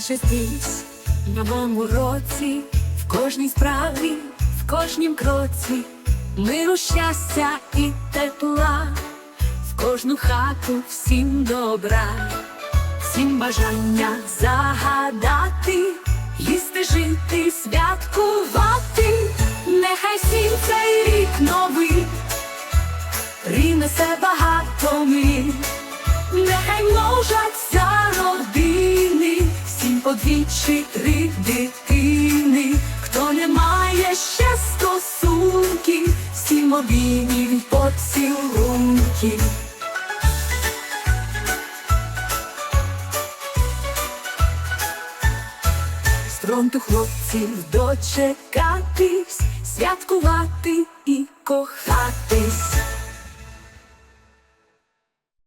щастить в новому році, в кожній справі, в кожнім кроці, миру щастя і тепла, в кожну хату всім добра, всім бажання загадати, їсти, жити, святкувати, нехай всім цей рік новий принесе багато мир. Нехай множаться всім три дитини, хто не має ще стосунків, всім обіймів поцілунків. З фронту хлопців дочекатись, святкувати і кохатись.